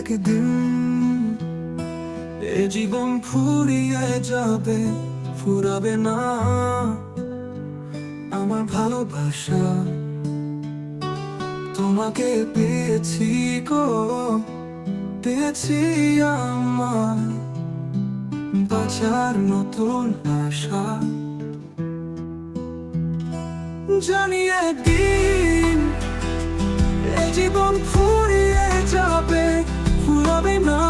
একদিন এ জীবন ফুরিয়ে যাবে, ফুরাবে না। আমার ভালোবাসা তোমাকে পেয়েছি গো, পেয়েছি আমার বাঁচার নতুন আশা। জানি একদিন এ জীবন যাবে ফুরাবে না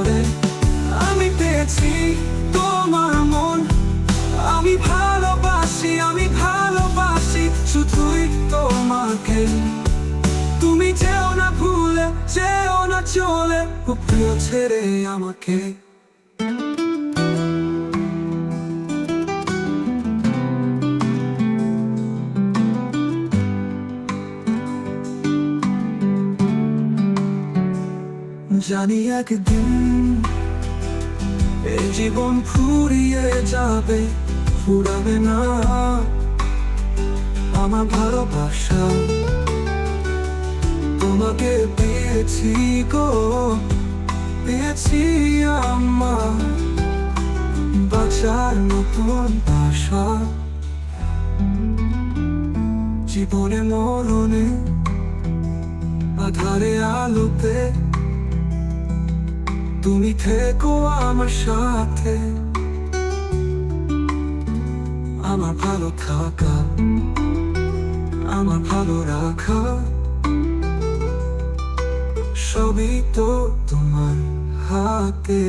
জানি একদিন এ জীবন ফুরিয়ে যাবে ফুরাবে না। আমার ভালোবাসা তোমাকে পেয়েছি গো। পেয়েছি আমার, বাঁচার নতুন আশা। জীবনে মরণে, আধারে আলোতে, তুমি থেকো আমার সাথে। আমার ভালো থাকা, আমার ভালো রাখা। সবই তো তোমার হাতে।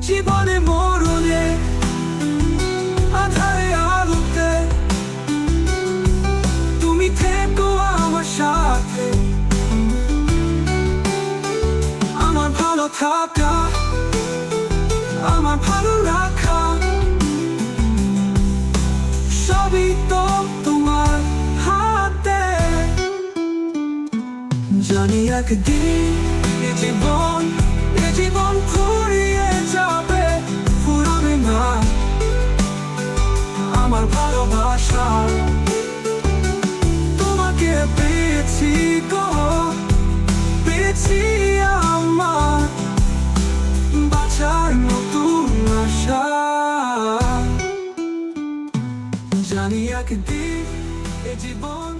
জীবনে মরণে, আধারে আলোতে। তুমি থেকো আমার সাথে। আমার ভালো থাকা, আমার ভালো জানি একদিন এ জীবন এ জীবন ফুরিয়ে যাবে ফুরাবে না আমার ভালোবাসা তোমাকে পেয়েছি গো পেয়েছি আমার বাঁচার নতুন আশা জানি একদিন এ জীবন